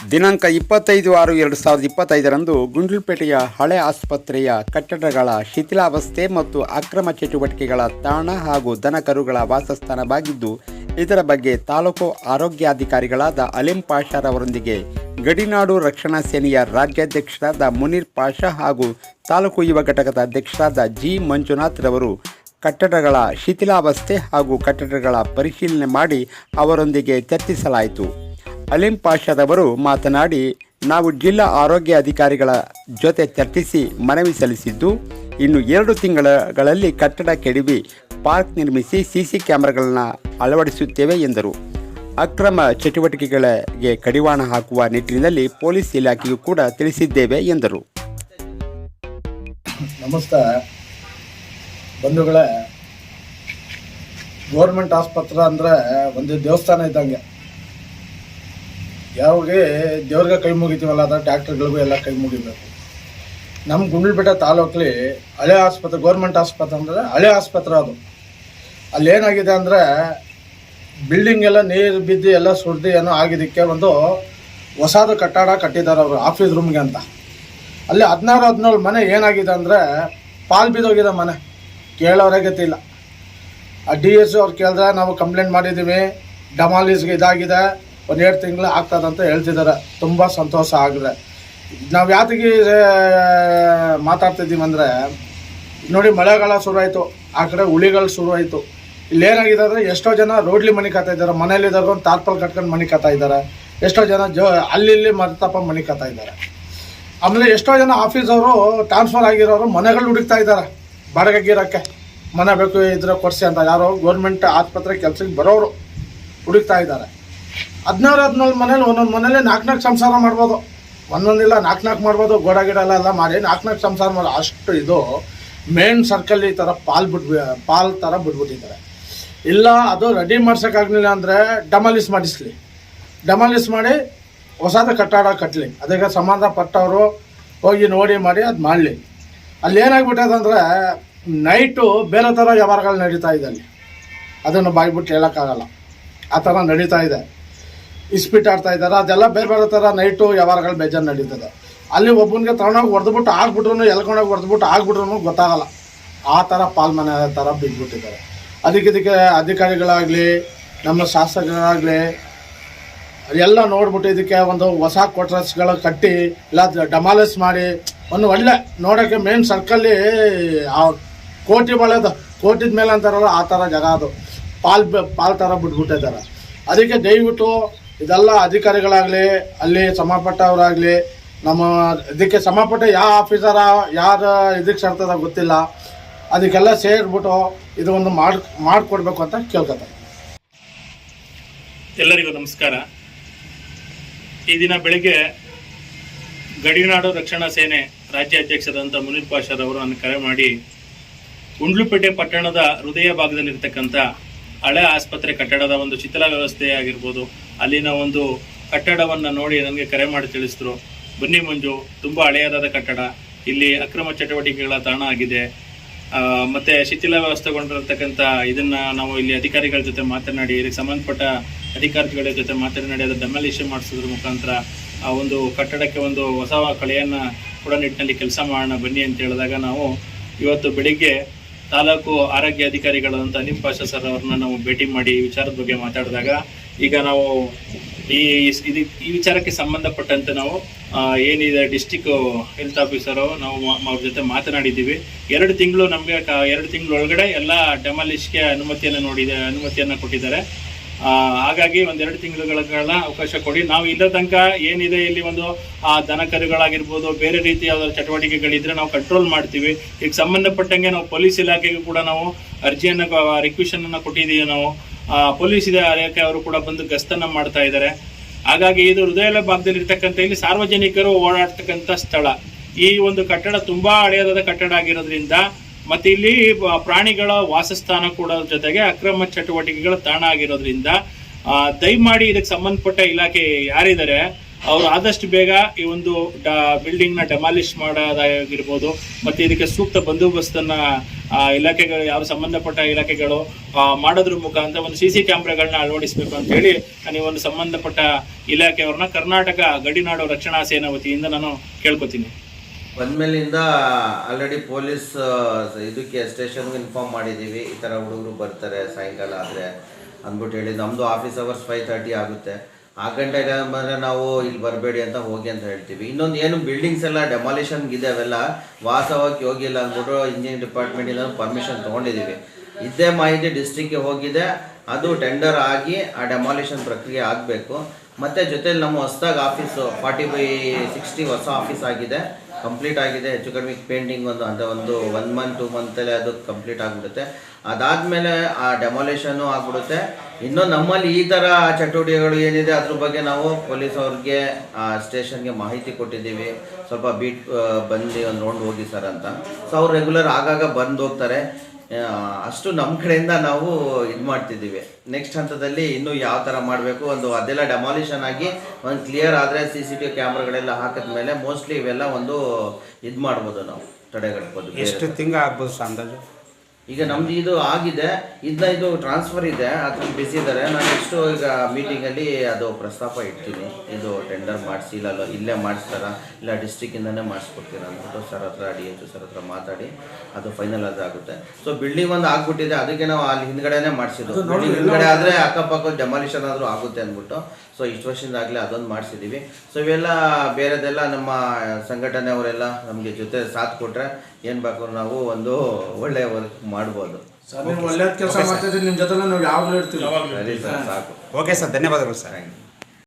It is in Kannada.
ದಿನಾಂಕ ಇಪ್ಪತ್ತೈದು ಆರು ಎರಡು ಸಾವಿರದ ಇಪ್ಪತ್ತೈದರಂದು ಗುಂಡ್ಲುಪೇಟೆಯ ಹಳೆ ಆಸ್ಪತ್ರೆಯ ಕಟ್ಟಡಗಳ ಶಿಥಿಲಾವಸ್ಥೆ ಮತ್ತು ಅಕ್ರಮ ಚಟುವಟಿಕೆಗಳ ತಾಣ ಹಾಗೂ ದನಕರುಗಳ ವಾಸಸ್ಥಾನವಾಗಿದ್ದು, ಇದರ ಬಗ್ಗೆ ತಾಲೂಕು ಆರೋಗ್ಯಾಧಿಕಾರಿಗಳಾದ ಅಲಿಂ ಪಾಷಾರವರೊಂದಿಗೆ ಗಡಿನಾಡು ರಕ್ಷಣಾ ಸೇನೆಯ ರಾಜ್ಯಾಧ್ಯಕ್ಷರಾದ ಮುನೀರ್ ಪಾಷಾ ಹಾಗೂ ತಾಲೂಕು ಯುವ ಘಟಕದ ಅಧ್ಯಕ್ಷರಾದ ಜಿ ಮಂಜುನಾಥ್ ರವರು ಕಟ್ಟಡಗಳ ಶಿಥಿಲಾವಸ್ಥೆ ಹಾಗೂ ಕಟ್ಟಡಗಳ ಪರಿಶೀಲನೆ ಮಾಡಿ ಅವರೊಂದಿಗೆ ಚರ್ಚಿಸಲಾಯಿತು. ಅಲಿಂ ಪಾಷಾದವರು ಮಾತನಾಡಿ, ನಾವು ಜಿಲ್ಲಾ ಆರೋಗ್ಯ ಅಧಿಕಾರಿಗಳ ಜೊತೆ ಚರ್ಚಿಸಿ ಮನವಿ ಸಲ್ಲಿಸಿದ್ದು, ಇನ್ನು ಎರಡು ತಿಂಗಳಲ್ಲಿ ಕಟ್ಟಡ ಕೆಡವಿ ಪಾರ್ಕ್ ನಿರ್ಮಿಸಿ ಸಿಸಿ ಕ್ಯಾಮೆರಾಗಳನ್ನು ಅಳವಡಿಸುತ್ತೇವೆ ಎಂದರು. ಅಕ್ರಮ ಚಟುವಟಿಕೆಗಳಿಗೆ ಕಡಿವಾಣ ಹಾಕುವ ನಿಟ್ಟಿನಲ್ಲಿ ಪೊಲೀಸ್ ಇಲಾಖೆಗೂ ಕೂಡ ತಿಳಿಸಿದ್ದೇವೆ ಎಂದರು. ನಮಸ್ತೆ ಬಂಧುಗಳೇ, ಗೌರ್ಮೆಂಟ್ ಆಸ್ಪತ್ರೆ ಅಂದ್ರೆ ಒಂದು ದೇವಸ್ಥಾನ ಇದ್ದಂಗೆ. ಯಾವಾಗ? ದೇವ್ರಿಗೆ ಕೈ ಮುಗಿತೀವಲ್ಲ ಅದ ಡಾಕ್ಟ್ರುಗಳಿಗೂ ಎಲ್ಲ ಕೈ ಮುಗಿಬೇಕು. ನಮ್ಮ ಗುಂಡ್ಲುಪೇಟೆ ತಾಲೂಕಲ್ಲಿ ಹಳೆ ಆಸ್ಪತ್ರೆ, ಗೌರ್ಮೆಂಟ್ ಆಸ್ಪತ್ರೆ ಅಂದರೆ ಹಳೆ ಆಸ್ಪತ್ರೆ ಅದು. ಅಲ್ಲೇನಾಗಿದೆ ಅಂದರೆ ಬಿಲ್ಡಿಂಗ್ ಎಲ್ಲ ನೀರು ಬಿದ್ದು ಎಲ್ಲ ಸುಡ್ದು ಏನೋ ಆಗಿದ್ದಕ್ಕೆ ಒಂದು ಹೊಸದು ಕಟ್ಟಡ ಕಟ್ಟಿದ್ದಾರೆ ಅವರು ಆಫೀಸ್ ರೂಮ್ಗೆ ಅಂತ. ಅಲ್ಲಿ ಹದಿನಾರು, ಹದಿನೇಳು ಮನೆ ಏನಾಗಿದೆ ಅಂದರೆ ಪಾಲ್ ಬಿದ್ದೋಗಿದೆ ಮನೆ. ಕೇಳೋರೇ ಗೊತ್ತಿಲ್ಲ. ಆ ಡಿ ಎಸ್ ಅವ್ರು ಕೇಳಿದ್ರೆ ನಾವು ಕಂಪ್ಲೇಂಟ್ ಮಾಡಿದ್ದೀವಿ ಡಮಾಲಿಸ್ಗೆ ಇದಾಗಿದೆ. ಒಂದು ಎರಡು ತಿಂಗಳು ಆಗ್ತದಂತ ಹೇಳ್ತಿದ್ದಾರೆ. ತುಂಬ ಸಂತೋಷ ಆಗಿದೆ. ನಾವು ಯಾತಿಗೆ ಮಾತಾಡ್ತಿದ್ದೀವಿ ಅಂದರೆ, ನೋಡಿ ಮಳೆಗಾಲ ಶುರುವಾಯಿತು, ಆ ಕಡೆ ಹುಳಿಗಳು ಶುರುವಾಯಿತು. ಇಲ್ಲಿ ಏನಾಗಿದೆ ಅಂದರೆ, ಎಷ್ಟೋ ಜನ ರೋಡ್ಲಿ ಮನೆ ಕಾತಾ ಇದ್ದಾರೆ. ಮನೇಲಿದ್ದವ್ರು ಒಂದು ತಾರ್ಪಲ್ ಕಟ್ಕೊಂಡು ಮನೆ ಕಾತಾ ಇದ್ದಾರೆ. ಎಷ್ಟೋ ಜನ ಜೋ, ಅಲ್ಲಿ ಇಲ್ಲಿ ಮರ್ತಪ್ಪ ಮನೆ ಕಾತಾ ಇದ್ದಾರೆ. ಆಮೇಲೆ ಎಷ್ಟೋ ಜನ ಆಫೀಸವರು ಟ್ರಾನ್ಸ್ಫರ್ ಆಗಿರೋರು ಮನೆಗಳು ಹುಡುಕ್ತಾ ಇದ್ದಾರೆ. ಬಾಡಿಗೆಗಿರೋಕ್ಕೆ. ಮನೆ ಬೇಕು ಇದ್ರೆ ಕೊಡಿಸಿ ಅಂತ. ಯಾರೋ ಗೌರ್ಮೆಂಟ್ ಆಸ್ಪತ್ರೆ ಕೆಲಸಕ್ಕೆ ಬರೋರು ಹುಡುಕ್ತಾ ಇದ್ದಾರೆ. ಹದಿನಾರು ಹದಿನಾಲ್ಕು ಮನೇಲಿ ಒಂದೊಂದು ಮನೇಲಿ ನಾಲ್ಕು ನಾಲ್ಕು ಸಂಸಾರ ಮಾಡ್ಬೋದು. ಒಂದೊಂದಿಲ್ಲ ನಾಲ್ಕು ನಾಲ್ಕು ಮಾಡ್ಬೋದು, ಗೋಡ ಗಿಡ ಎಲ್ಲ ಮಾಡಿ ನಾಲ್ಕು ನಾಲ್ಕು ಸಂಸಾರ ಮಾಡೋ ಅಷ್ಟು ಇದು ಮೇನ್ ಸರ್ಕಲ್ ಈ ಥರ ಪಾಲ್ ಬಿಟ್ಬಿ ಪಾಲ್ ಥರ ಬಿಟ್ಬಿಟ್ಟಿದ್ದಾರೆ. ಇಲ್ಲ, ಅದು ರೆಡಿ ಮಾಡ್ಸೋಕ್ಕಾಗಲಿಲ್ಲ ಅಂದರೆ ಡಮಾಲಿಸ್ ಮಾಡಿಸ್ಲಿ. ಡಮಾಲಿಸ್ ಮಾಡಿ ಹೊಸದು ಕಟ್ಟಡ ಕಟ್ಟಲಿ ಅದಕ್ಕೆ ಸಂಬಂಧಪಟ್ಟವರು ಹೋಗಿ ನೋಡಿ ಮಾಡಿ ಅದು ಮಾಡಲಿ. ಅಲ್ಲಿ ಏನಾಗ್ಬಿಟ್ಟದಂದ್ರೆ ನೈಟು ಬೇರೆ ಥರ ವ್ಯವಹಾರಗಳು ನಡೀತಾ ಇದೆ ಅಲ್ಲಿ. ಅದನ್ನು ಬಾಯ್ಬಿಟ್ಟು ಹೇಳೋಕ್ಕಾಗಲ್ಲ. ಆ ಥರ ನಡೀತಾ ಇದೆ. ಇಸ್ಪೀಟ್ ಆಡ್ತಾ ಇದ್ದಾರೆ. ಅದೆಲ್ಲ ಬೇರೆ ಬೇರೆ ಥರ ನೈಟು ವ್ಯವಹಾರಗಳು ಬೇಜಾರು ನಡೀತದೆ. ಅಲ್ಲಿ ಒಬ್ಬನಿಗೆ ತಗೊಂಡೋಗಿ ಹೊಡೆದ್ಬಿಟ್ಟು ಆಗ್ಬಿಟ್ರು ಎಲ್ಕೊಂಡೋಗಿ ಹೊಡೆದ್ಬಿಟ್ಟು ಆಗ್ಬಿಟ್ರು ಗೊತ್ತಾಗಲ್ಲ. ಆ ಥರ ಪಾಲ್ಮನೆ ಥರ ಬಿದ್ದುಬಿಟ್ಟಿದ್ದಾರೆ. ಅದಕ್ಕೆ ಇದಕ್ಕೆ ಅಧಿಕಾರಿಗಳಾಗಲಿ, ನಮ್ಮ ಶಾಸಕರಾಗಲಿ, ಎಲ್ಲ ನೋಡ್ಬಿಟ್ಟು ಇದಕ್ಕೆ ಒಂದು ಹೊಸ ಕ್ವಾರ್ಟರ್ಸ್ಗಳು ಕಟ್ಟಿ, ಇಲ್ಲ ಡಮಾಲಿಸ್ ಮಾಡಿ, ಒಂದು ಒಳ್ಳೆ ನೋಡೋಕ್ಕೆ ಮೇನ್ ಸರ್ಕಲ್ಲಿ ಆ ಕೋಟಿ ಬಳೆದು ಕೋಟಿದ ಮೇಲೆ ಅಂತಾರಲ್ಲ, ಆ ಥರ ಜಾಗ ಅದು. ಪಾಲ್ ಪಾಲ್ ಥರ ಬಿಟ್ಬಿಟ್ಟಿದ್ದಾರೆ. ಅದಕ್ಕೆ ದಯವಿಟ್ಟು ಇದೆಲ್ಲ ಅಧಿಕಾರಿಗಳಾಗಲಿ, ಅಲ್ಲಿ ಸಂಬಂಧಪಟ್ಟವರಾಗಲಿ, ನಮ್ಮ ಇದಕ್ಕೆ ಸಂಬಂಧಪಟ್ಟ ಯಾವ ಆಫೀಸರ ಯಾರ ಇದಕ್ಕೆ ಸೇರ್ತದ ಗೊತ್ತಿಲ್ಲ. ಅದಕ್ಕೆಲ್ಲ ಸೇರಿಬಿಟ್ಟು ಇದು ಒಂದು ಮಾಡಿ, ಮಾಡಿಕೊಡ್ಬೇಕು ಅಂತ ಕೇಳ್ಕೊತಾರೆ ಎಲ್ಲರಿಗೂ ನಮಸ್ಕಾರ. ಈ ದಿನ ಬೆಳಿಗ್ಗೆ ಗಡಿನಾಡು ರಕ್ಷಣಾ ಸೇನೆ ರಾಜ್ಯ ಅಧ್ಯಕ್ಷರಾದಂಥ ಮುನೀರ್ ಪಾಷಾರವರು ನನ್ನ ಕರೆ ಮಾಡಿ ಗುಂಡ್ಲುಪೇಟೆ ಪಟ್ಟಣದ ಹೃದಯ ಭಾಗದಲ್ಲಿರ್ತಕ್ಕಂಥ ಹಳೆ ಆಸ್ಪತ್ರೆ ಕಟ್ಟಡದ ಒಂದು ಶಿಥಿಲ ವ್ಯವಸ್ಥೆ ಆಗಿರ್ಬೋದು ಅಲ್ಲಿನ ಒಂದು ಕಟ್ಟಡವನ್ನು ನೋಡಿ ನನಗೆ ಕರೆ ಮಾಡಿ ತಿಳಿಸಿದ್ರು. ಬನ್ನಿ ಮಂಜು, ತುಂಬ ಹಳೆಯದಾದ ಕಟ್ಟಡ. ಇಲ್ಲಿ ಅಕ್ರಮ ಚಟುವಟಿಕೆಗಳ ತಾಣ ಆಗಿದೆ. ಮತ್ತು ಶಿಥಿಲ ವ್ಯವಸ್ಥೆಗೊಂಡಿರತಕ್ಕಂಥ ಇದನ್ನ ನಾವು ಇಲ್ಲಿ ಅಧಿಕಾರಿಗಳ ಜೊತೆ ಮಾತನಾಡಿ ಇಲ್ಲಿ ಸಂಬಂಧಪಟ್ಟ ಅಧಿಕಾರಿಗಳ ಜೊತೆ ಮಾತನಾಡಿ ಅದರ ಡೆಮಾಲಿಷನ್ ಮಾಡಿಸೋದ್ರ ಮುಖಾಂತರ ಆ ಒಂದು ಕಟ್ಟಡಕ್ಕೆ ಒಂದು ಹೊಸ ಕಳೆಯನ್ನು ಕೂಡ ನಿಟ್ಟಿನಲ್ಲಿ ಕೆಲಸ ಮಾಡೋಣ, ಬನ್ನಿ ಅಂತ ಹೇಳಿದಾಗ ನಾವು ಇವತ್ತು ಬೆಳಿಗ್ಗೆ ತಾಲೂಕು ಆರೋಗ್ಯ ಅಧಿಕಾರಿಗಳಾದಂಥ ಅನಿಲ್ ಸರ್ ಅವ್ರನ್ನ ನಾವು ಭೇಟಿ ಮಾಡಿ ವಿಚಾರದ ಬಗ್ಗೆ ಮಾತಾಡಿದಾಗ ಈಗ ನಾವು ಈ ಇದು ಈ ವಿಚಾರಕ್ಕೆ ಸಂಬಂಧಪಟ್ಟಂತೆ ನಾವು ಏನಿದೆ ಡಿಸ್ಟಿಕ್ ಹೆಲ್ತ್ ಆಫೀಸರು ನಾವು ಅವ್ರ ಜೊತೆ ಮಾತನಾಡಿದ್ದೀವಿ. ಎರಡು ತಿಂಗಳು ನಮಗೆ ಎರಡು ತಿಂಗಳ ಒಳಗಡೆ ಎಲ್ಲ ಡೆಮಾಲಿಷ್ಗೆ ಅನುಮತಿಯನ್ನು ನೋಡಿದೆ, ಅನುಮತಿಯನ್ನು ಕೊಟ್ಟಿದ್ದಾರೆ. ಹಾಗಾಗಿ ಒಂದೆರಡು ತಿಂಗಳುಗಳ ಅವಕಾಶ ಕೊಡಿ. ನಾವು ಇಲ್ಲದ ತನಕ ಏನಿದೆ ಇಲ್ಲಿ ಒಂದು, ಆ ದನ ಬೇರೆ ರೀತಿಯ ಚಟುವಟಿಕೆಗಳಿದ್ರೆ ನಾವು ಕಂಟ್ರೋಲ್ ಮಾಡ್ತೀವಿ. ಈಗ ಸಂಬಂಧಪಟ್ಟಂಗೆ ನಾವು ಪೊಲೀಸ್ ಇಲಾಖೆಗೂ ಕೂಡ ನಾವು ಅರ್ಜಿಯನ್ನು ರಿಕ್ವೆಷನ್ ಅನ್ನು ಕೊಟ್ಟಿದ್ದೀವಿ ನಾವು. ಪೊಲೀಸ್ ಇಲಾಖೆ ಅವರು ಕೂಡ ಬಂದು ಗಸ್ತನ್ನ ಮಾಡ್ತಾ ಇದ್ದಾರೆ. ಹಾಗಾಗಿ ಇದು ಹೃದಯ ಭಾಗದಲ್ಲಿ ಇರ್ತಕ್ಕಂಥ ಇಲ್ಲಿ ಸಾರ್ವಜನಿಕರು ಓಡಾಡ್ತಕ್ಕಂಥ ಸ್ಥಳ. ಈ ಒಂದು ಕಟ್ಟಡ ತುಂಬಾ ಹಳೆಯದಾದ ಕಟ್ಟಡ ಆಗಿರೋದ್ರಿಂದ ಮತ್ತೆ ಇಲ್ಲಿ ಪ್ರಾಣಿಗಳ ವಾಸಸ್ಥಾನ ಕೂಡ ಜೊತೆಗೆ ಅಕ್ರಮ ಚಟುವಟಿಕೆಗಳ ತಾಣ ಆಗಿರೋದ್ರಿಂದ ಆ, ದಯಮಾಡಿ ಇದಕ್ಕೆ ಸಂಬಂಧಪಟ್ಟ ಇಲಾಖೆ ಯಾರಿದ್ದಾರೆ ಅವರು ಆದಷ್ಟು ಬೇಗ ಈ ಒಂದು ಬಿಲ್ಡಿಂಗ್ನ ಡೆಮಾಲಿಷ್ ಮಾಡೋದಾಗಿರ್ಬೋದು. ಮತ್ತೆ ಇದಕ್ಕೆ ಸೂಕ್ತ ಬಂದೋಬಸ್ತನ್ನು ಇಲಾಖೆಗಳು, ಯಾವ ಸಂಬಂಧಪಟ್ಟ ಇಲಾಖೆಗಳು ಮಾಡೋದ್ರ ಮುಖಾಂತರ ಒಂದು ಸಿ ಸಿ ಕ್ಯಾಮ್ರಾಗಳನ್ನ ಅಳವಡಿಸಬೇಕು ಅಂತ ಹೇಳಿ ನಾನು ಒಂದು ಸಂಬಂಧಪಟ್ಟ ಇಲಾಖೆಯವ್ರನ್ನ ಕರ್ನಾಟಕ ಗಡಿನಾಡು ರಕ್ಷಣಾ ಸೇನಾ ವತಿಯಿಂದ ನಾನು ಕೇಳ್ಕೊತೀನಿ. ಬಂದ್ಮೇಲಿಂದ ಆಲ್ರೆಡಿ ಪೊಲೀಸ್ ಇದಕ್ಕೆ ಸ್ಟೇಷನ್ಗೆ ಇನ್ಫಾರ್ಮ್ ಮಾಡಿದ್ದೀವಿ. ಈ ಥರ ಹುಡುಗರು ಬರ್ತಾರೆ ಸಾಯಂಕಾಲ ಆದರೆ ಅಂದ್ಬಿಟ್ಟು ಹೇಳಿ. ನಮ್ಮದು ಆಫೀಸ್ ಅವರ್ಸ್ ಫೈವ್ ತರ್ಟಿ ಆಗುತ್ತೆ. ಆ ಗಂಟೆಗೆ ಬಂದರೆ ನಾವು ಇಲ್ಲಿ ಬರಬೇಡಿ ಅಂತ ಹೋಗಿ ಅಂತ ಹೇಳ್ತೀವಿ. ಇನ್ನೊಂದು ಏನು ಬಿಲ್ಡಿಂಗ್ಸ್ ಎಲ್ಲ ಡೆಮಾಲಿಷನ್ಗಿದೆ ಅವೆಲ್ಲ ವಾಸವಾಗಿ ಹೋಗಿಲ್ಲ ಅಂದ್ಬಿಟ್ಟು ಇಂಜಿನಿಯರಿಂಗ್ ಡಿಪಾರ್ಟ್ಮೆಂಟಿಂದ ಪರ್ಮಿಷನ್ ತೊಗೊಂಡಿದ್ದೀವಿ ಇದೇ ಮಾಹಿತಿ ಡಿಸ್ಟ್ರಿಕ್ಗೆ ಹೋಗಿದೆ. ಅದು ಟೆಂಡರ್ ಆಗಿ ಆ ಡೆಮಾಲಿಷನ್ ಪ್ರಕ್ರಿಯೆ ಆಗಬೇಕು. ಮತ್ತು ಜೊತೆಲಿ ನಮ್ಮ ಹೊಸ್ದಾಗಿ ಆಫೀಸು ಫಾರ್ಟಿ ಬೈ ಸಿಕ್ಸ್ಟಿ ಹೊಸ ಆಫೀಸ್ ಆಗಿದೆ. ಕಂಪ್ಲೀಟ್ ಆಗಿದೆ. ಹೆಚ್ಚು ಕಡಿಮೆ ಪೇಂಟಿಂಗ್ ಒಂದು ಅಂದರೆ ಒಂದು ಒನ್ ಮಂತ್ ಟೂ ಮಂತಲ್ಲೇ ಅದು ಕಂಪ್ಲೀಟ್ ಆಗಿಬಿಡುತ್ತೆ. ಅದಾದಮೇಲೆ ಆ ಡೆಮಾಲೇಷನ್ನು ಆಗ್ಬಿಡುತ್ತೆ. ಇನ್ನು ನಮ್ಮಲ್ಲಿ ಈ ಥರ ಚಟುವಟಿಕೆಗಳು ಏನಿದೆ, ಅದ್ರ ಬಗ್ಗೆ ನಾವು ಪೊಲೀಸ್ ಅವ್ರಿಗೆ ಸ್ಟೇಷನ್ಗೆ ಮಾಹಿತಿ ಕೊಟ್ಟಿದ್ದೀವಿ. ಸ್ವಲ್ಪ ಬೀಟ್ ಬಂದು ನೋಡಿ ಹೋಗಿ ಸರ್ ಅಂತ. ಸೊ ಅವ್ರು ರೆಗ್ಯುಲರ್ ಆಗಾಗ ಬಂದು ಹೋಗ್ತಾರೆ. ಅಷ್ಟು ನಮ್ಮ ಕಡೆಯಿಂದ ನಾವು ಇದು ಮಾಡ್ತಿದ್ದೀವಿ. ನೆಕ್ಸ್ಟ್ ಹಂತದಲ್ಲಿ ಇನ್ನೂ ಯಾವ ಥರ ಮಾಡಬೇಕು ಒಂದು ಅದೆಲ್ಲ ಡೆಮಾಲಿಷನ್ ಆಗಿ ಒಂದು ಕ್ಲಿಯರ್ ಆದರೆ ಸಿ ಸಿ ಟಿ ವಿ ಕ್ಯಾಮ್ರಾಗಳೆಲ್ಲ ಹಾಕಿದ್ಮೇಲೆ ಮೋಸ್ಟ್ಲಿ ಇವೆಲ್ಲ ಒಂದು ಇದು ಮಾಡ್ಬೋದು ನಾವು, ತಡೆಗಟ್ಬೋದು ಎಷ್ಟು ತಿಂಗಳು ಆಗ್ಬೋದು ಅಂದಾಜು ಈಗ ನಮ್ದು ಇದು ಆಗಿದೆ. ಇದನ್ನ ಇದು ಟ್ರಾನ್ಸ್ಫರ್ ಇದೆ. ಅದನ್ನ ಬಿಸಿ ಇದ್ದಾರೆ. ನಾನು ನೆಕ್ಸ್ಟು ಈಗ ಮೀಟಿಂಗಲ್ಲಿ ಅದು ಪ್ರಸ್ತಾಪ ಇಡ್ತೀನಿ. ಇದು ಟೆಂಡರ್ ಮಾಡಿಸಿ ಇಲ್ಲ ಇಲ್ಲೇ ಮಾಡಿಸ್ತಾರ? ಇಲ್ಲ ಡಿಸ್ಟಿಕ್ಕಿಂದನೇ ಮಾಡಿಸ್ಕೊಡ್ತೀರ ಅಂದ್ಬಿಟ್ಟು ಸರ್ ಹತ್ರ ಡಿ ಎಚ್ ಸರ್ ಹತ್ರ ಮಾತಾಡಿ ಅದು ಫೈನಲ್ ಅದು ಆಗುತ್ತೆ. ಸೊ ಬಿಲ್ಡಿಂಗ್ ಒಂದು ಆಗ್ಬಿಟ್ಟಿದೆ. ಅದಕ್ಕೆ ನಾವು ಅಲ್ಲಿ ಹಿಂದ್ಗಡೆನೇ ಮಾಡಿಸಿದ್ದು. ಬಿಲ್ಡಿಂಗ್ ಹಿಂದ್ಗಡೆ ಆದರೆ ಅಕ್ಕಪಕ್ಕ ಡೆಮಾಲಿಷನ್ ಆದರೂ ಆಗುತ್ತೆ ಅಂದ್ಬಿಟ್ಟು. ಸೊ ಇಷ್ಟು ವರ್ಷದಿಂದ ಆಗಲೇ ಅದೊಂದು ಮಾಡಿಸಿದ್ದೀವಿ ಸೊ ಇವೆಲ್ಲ ಬೇರೆದೆಲ್ಲ ನಮ್ಮ ಸಂಘಟನೆಯವರೆಲ್ಲ ನಮಗೆ ಜೊತೆ ಸಾಥ್ ಕೊಟ್ಟರೆ ಏನು ಬೇಕು? ನಾವು ಒಂದು ಒಳ್ಳೆಯ ವರ್ಕ್ ಮಾಡ್ಬೋದು. ಸರ್ ನೀವು ಒಳ್ಳೇದು ಕೆಲಸ ಮಾಡ್ತಿದ್ರೆ ನಿಮ್ಮ ಜೊತೆ ನಾವು ಯಾವಾಗಲೂ ಇರ್ತೀವಿ. ಸರಿ ಸರ್ ಸಾಕು. ಓಕೆ ಸರ್ ಧನ್ಯವಾದಗಳು ಸರ್.